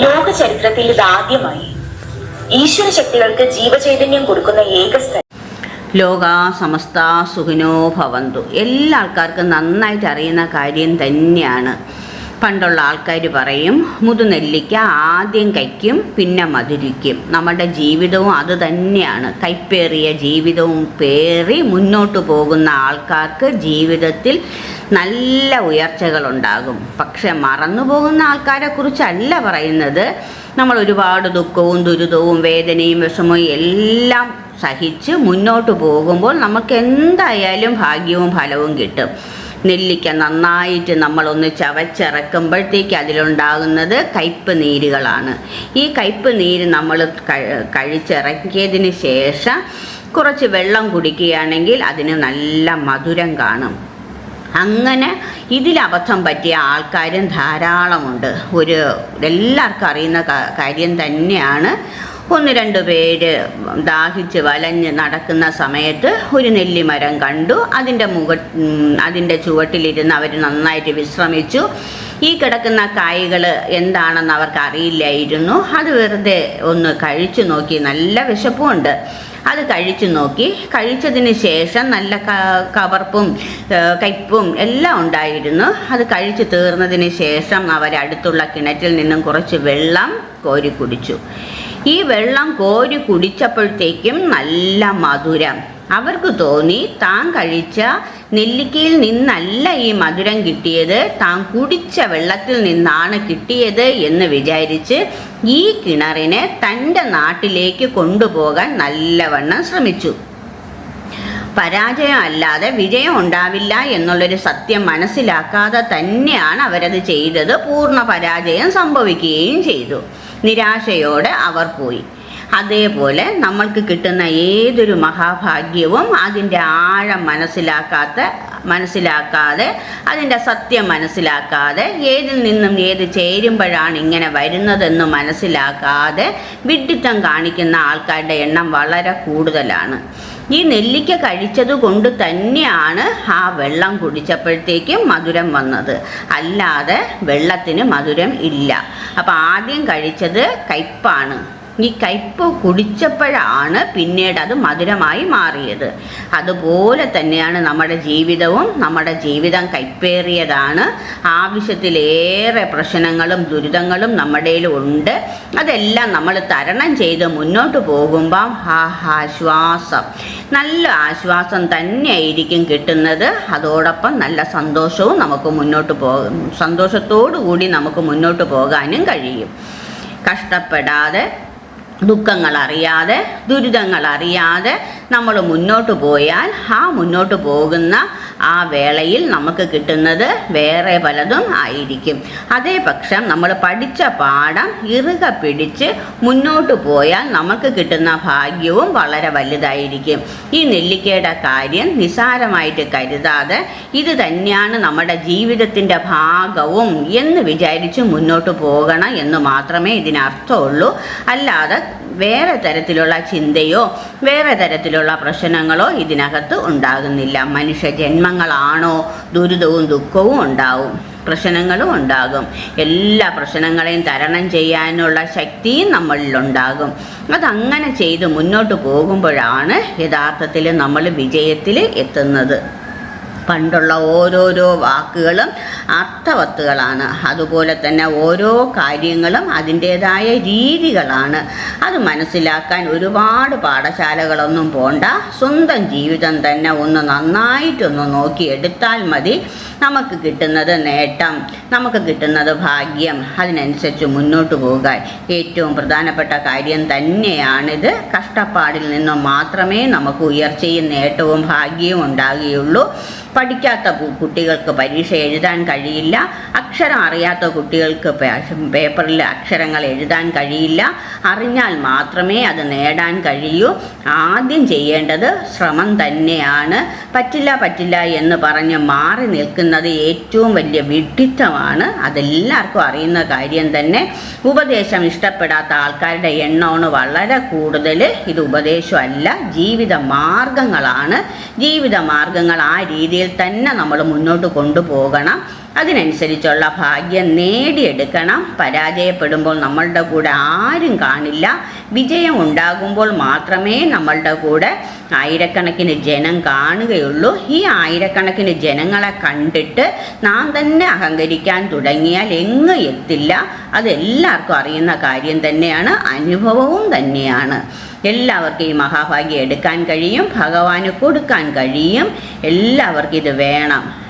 ലോക ചരിത്രത്തിൽ ഇതാദ്യമായി ഈശ്വര ശക്തികൾക്ക് ജീവചൈതന്യം കൊടുക്കുന്ന ഏക സ്ഥലം. ലോക സമസ്ത സുഖിനോ ഭവന്തു. എല്ലാ ആൾക്കാർക്കും നന്നായിട്ട് അറിയുന്ന കാര്യം തന്നെയാണ്. പണ്ടുള്ള ആൾക്കാർ പറയും മുതുനെല്ലിക്ക ആദ്യം കയ്ക്കും പിന്നെ മധുരിക്കും. നമ്മുടെ ജീവിതവും അത് തന്നെയാണ്. കൈപ്പേറിയ ജീവിതവും പേറി മുന്നോട്ട് പോകുന്ന ആൾക്കാർക്ക് ജീവിതത്തിൽ നല്ല ഉയർച്ചകളുണ്ടാകും. പക്ഷെ മറന്നു പോകുന്ന ആൾക്കാരെ കുറിച്ചല്ല പറയുന്നത്. നമ്മൾ ഒരുപാട് ദുഃഖവും ദുരിതവും വേദനയും വിഷമവും എല്ലാം സഹിച്ച് മുന്നോട്ട് പോകുമ്പോൾ നമുക്ക് എന്തായാലും ഭാഗ്യവും ഫലവും കിട്ടും. നെല്ലിക്ക നന്നായിട്ട് നമ്മളൊന്ന് ചവച്ചിറക്കുമ്പോഴത്തേക്ക് അതിലുണ്ടാകുന്നത് കയ്പ് നീരുകളാണ് ഈ കയ്പ് നീര് നമ്മൾ കഴിച്ചിറക്കിയതിന് ശേഷം കുറച്ച് വെള്ളം കുടിക്കുകയാണെങ്കിൽ അതിന് നല്ല മധുരം കാണും. അങ്ങനെ ഇതിൽ അബദ്ധം പറ്റിയ ആൾക്കാരും ധാരാളമുണ്ട്. ഒരു എല്ലാവർക്കും അറിയുന്ന കാര്യം തന്നെയാണ്. ഒന്ന് രണ്ട് പേര് ദാഹിച്ച് വലഞ്ഞ് നടക്കുന്ന സമയത്ത് ഒരു നെല്ലിമരം കണ്ടു. അതിന്റെ മുഖ അതിന്റെ ചുവട്ടിലിരുന്ന് അവർ നന്നായിട്ട് വിശ്രമിച്ചു. ഈ കിടക്കുന്ന കായ്കൾ എന്താണെന്ന് അവർക്ക് അറിയില്ലായിരുന്നു അത് വെറുതെ ഒന്ന് കഴിച്ചു നോക്കി. നല്ല വിശപ്പുമുണ്ട് അത് കഴിച്ചു നോക്കി. കഴിച്ചതിന് ശേഷം നല്ല കവർപ്പും കയ്പും എല്ലാം ഉണ്ടായിരുന്നു. അത് കഴിച്ചു തീർന്നതിന് ശേഷം അവർ അടുത്തുള്ള കിണറ്റിൽ നിന്നും കുറച്ച് വെള്ളം കോരി കുടിച്ചു. ഈ വെള്ളം കോരി കുടിച്ചപ്പോഴത്തേക്കും നല്ല മധുരം. അവർക്ക് തോന്നി താൻ കഴിച്ച നെല്ലിക്കയിൽ നിന്നല്ല ഈ മധുരം കിട്ടിയത്. താൻ കുടിച്ച വെള്ളത്തിൽ നിന്നാണ് കിട്ടിയത് എന്ന് വിചാരിച്ച് ഈ കിണറിനെ തന്റെ നാട്ടിലേക്ക് കൊണ്ടുപോകാൻ നല്ലവണ്ണം ശ്രമിച്ചു. പരാജയം അല്ലാതെ വിജയം ഉണ്ടാവില്ല എന്നുള്ളൊരു സത്യം മനസ്സിലാക്കാതെ തന്നെയാണ് അവരത് ചെയ്തത്. പൂർണ പരാജയം സംഭവിക്കുകയും ചെയ്തു. നിരാശയോടെ അവർ പോയി. അതേപോലെ നമ്മൾക്ക് കിട്ടുന്ന ഏതൊരു മഹാഭാഗ്യവും അതിന്റെ ആഴം മനസ്സിലാക്കാത്ത മനസ്സിലാക്കാതെ അതിന്റെ സത്യം മനസ്സിലാക്കാതെ ഏതിൽ നിന്നും ഏത് ചേരുമ്പോഴാണ് ഇങ്ങനെ വരുന്നതെന്ന് മനസ്സിലാക്കാതെ വിഡ്ഢിത്തം കാണിക്കുന്ന ആൾക്കാരുടെ എണ്ണം വളരെ കൂടുതലാണ്. ഈ നെല്ലിക്ക കഴിച്ചത് കൊണ്ട് തന്നെയാണ് ആ വെള്ളം കുടിച്ചപ്പോഴത്തേക്കും മധുരം വന്നത്. അല്ലാതെ വെള്ളത്തിന് മധുരം ഇല്ല. അപ്പം ആദ്യം കഴിച്ചത് കയ്പ്പാണ്. ഈ കയ്പ് കുടിച്ചപ്പോഴാണ് പിന്നീട് അത് മധുരമായി മാറിയത്. അതുപോലെ തന്നെയാണ് നമ്മുടെ ജീവിതവും നമ്മുടെ ജീവിതം കൈപ്പേറിയതാണ് ആവശ്യത്തിലേറെ പ്രശ്നങ്ങളും ദുരിതങ്ങളും നമ്മുടെ ഉണ്ട്. അതെല്ലാം നമ്മൾ തരണം ചെയ്ത് മുന്നോട്ട് പോകുമ്പം ആ ആശ്വാസം നല്ല ആശ്വാസം തന്നെയായിരിക്കും കിട്ടുന്നത്. അതോടൊപ്പം നല്ല സന്തോഷവും നമുക്ക് മുന്നോട്ട് പോ സന്തോഷത്തോടു കൂടി നമുക്ക് മുന്നോട്ട് പോകാനും കഴിയും. കഷ്ടപ്പെടാതെ ദുഃഖങ്ങൾ അറിയാതെ ദുരിതങ്ങൾ അറിയാതെ നമ്മൾ മുന്നോട്ട് പോയാൽ ആ മുന്നോട്ട് പോകുന്ന ആ വേളയിൽ നമുക്ക് കിട്ടുന്നത് വേറെ പലതും ആയിരിക്കും. അതേ പക്ഷം നമ്മൾ പഠിച്ച പാഠം ഇറുക പിടിച്ച് മുന്നോട്ട് പോയാൽ നമുക്ക് കിട്ടുന്ന ഭാഗ്യവും വളരെ വലുതായിരിക്കും. ഈ നെല്ലിക്കയുടെ കാര്യം നിസാരമായിട്ട് കരുതാതെ ഇത് തന്നെയാണ് നമ്മുടെ ജീവിതത്തിന്റെ ഭാഗവും എന്ന് വിചാരിച്ച് മുന്നോട്ട് പോകണം എന്ന് മാത്രമേ ഇതിനർത്ഥമുള്ളൂ. അല്ലാതെ വേറെ തരത്തിലുള്ള ചിന്തയോ വേറെ തരത്തിലുള്ള പ്രശ്നങ്ങളോ ഇതിനകത്ത് ഉണ്ടാകുന്നില്ല. മനുഷ്യ ജന്മങ്ങളാണോ ദുരിതവും ദുഃഖവും ഉണ്ടാവും. പ്രശ്നങ്ങളും ഉണ്ടാകും. എല്ലാ പ്രശ്നങ്ങളെയും തരണം ചെയ്യാനുള്ള ശക്തിയും നമ്മളിലുണ്ടാകും. അതങ്ങനെ ചെയ്ത് മുന്നോട്ട് പോകുമ്പോഴാണ് യഥാർത്ഥത്തിൽ നമ്മൾ വിജയത്തിൽ എത്തുന്നത്. പണ്ടുള്ള ഓരോരോ വാക്കുകളും അർത്ഥവത്തുകളാണ്. അതുപോലെ തന്നെ ഓരോ കാര്യങ്ങളും അതിന്റേതായ രീതികളാണ്. അത് മനസ്സിലാക്കാൻ ഒരുപാട് പാഠശാലകളൊന്നും പോണ്ട. സ്വന്തം ജീവിതം തന്നെ ഒന്ന് നന്നായിട്ടൊന്ന് നോക്കിയെടുത്താൽ മതി. നമുക്ക് കിട്ടുന്നത് നേട്ടം നമുക്ക് കിട്ടുന്നത് ഭാഗ്യം അതിനനുസരിച്ച് മുന്നോട്ട് പോകാൻ. ഏറ്റവും പ്രധാനപ്പെട്ട കാര്യം തന്നെയാണിത്. കഷ്ടപ്പാടിൽ നിന്നും മാത്രമേ നമുക്ക് ഉയർച്ചയും നേട്ടവും ഭാഗ്യവും ഉണ്ടാകുകയുള്ളൂ. പഠിക്കാത്ത കുട്ടികൾക്ക് പരീക്ഷ എഴുതാൻ കഴിയില്ല. അക്ഷരം അറിയാത്ത കുട്ടികൾക്ക് പേപ്പറിൽ അക്ഷരങ്ങൾ എഴുതാൻ കഴിയില്ല. അറിഞ്ഞാൽ മാത്രമേ അത് നേടാൻ കഴിയൂ. ആദ്യം ചെയ്യേണ്ടത് ശ്രമം തന്നെയാണ്. പറ്റില്ല പറ്റില്ല എന്ന് പറഞ്ഞ് മാറി നിൽക്കുന്നത് ഏറ്റവും വലിയ വിഡ്ഢിത്തമാണ്. അതെല്ലാവർക്കും അറിയുന്ന കാര്യം തന്നെ. ഉപദേശം ഇഷ്ടപ്പെടാത്ത ആൾക്കാരുടെ എണ്ണമാണ് വളരെ കൂടുതൽ. ഇത് ഉപദേശമല്ല ജീവിത മാർഗങ്ങളാണ്. ജീവിത മാർഗങ്ങൾ ആ രീതിയിൽ തന്നെ നമ്മൾ മുന്നോട്ട് കൊണ്ടുപോകണം. അതിനനുസരിച്ചുള്ള ഭാഗ്യം നേടിയെടുക്കണം. പരാജയപ്പെടുമ്പോൾ നമ്മളുടെ കൂടെ ആരും കാണില്ല. വിജയം ഉണ്ടാകുമ്പോൾ മാത്രമേ നമ്മളുടെ കൂടെ ആയിരക്കണക്കിന് ജനം കാണുകയുള്ളൂ. ഈ ആയിരക്കണക്കിന് ജനങ്ങളെ കണ്ടിട്ട് നാം തന്നെ അഹങ്കരിക്കാൻ തുടങ്ങിയാൽ എങ്ങും എത്തില്ല. അതെല്ലാവർക്കും അറിയുന്ന കാര്യം തന്നെയാണ്. അനുഭവവും തന്നെയാണ്. എല്ലാവർക്കും ഈ മഹാഭാഗ്യം എടുക്കാൻ കഴിയും. ഭഗവാന് കൊടുക്കാൻ കഴിയും. എല്ലാവർക്കും ഇത് വേണം.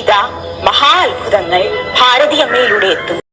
ഇതാ മഹാ അത്ഭുതങ്ങൾ ഭാരതീയമ്മയിലൂടെ എത്തുന്നു.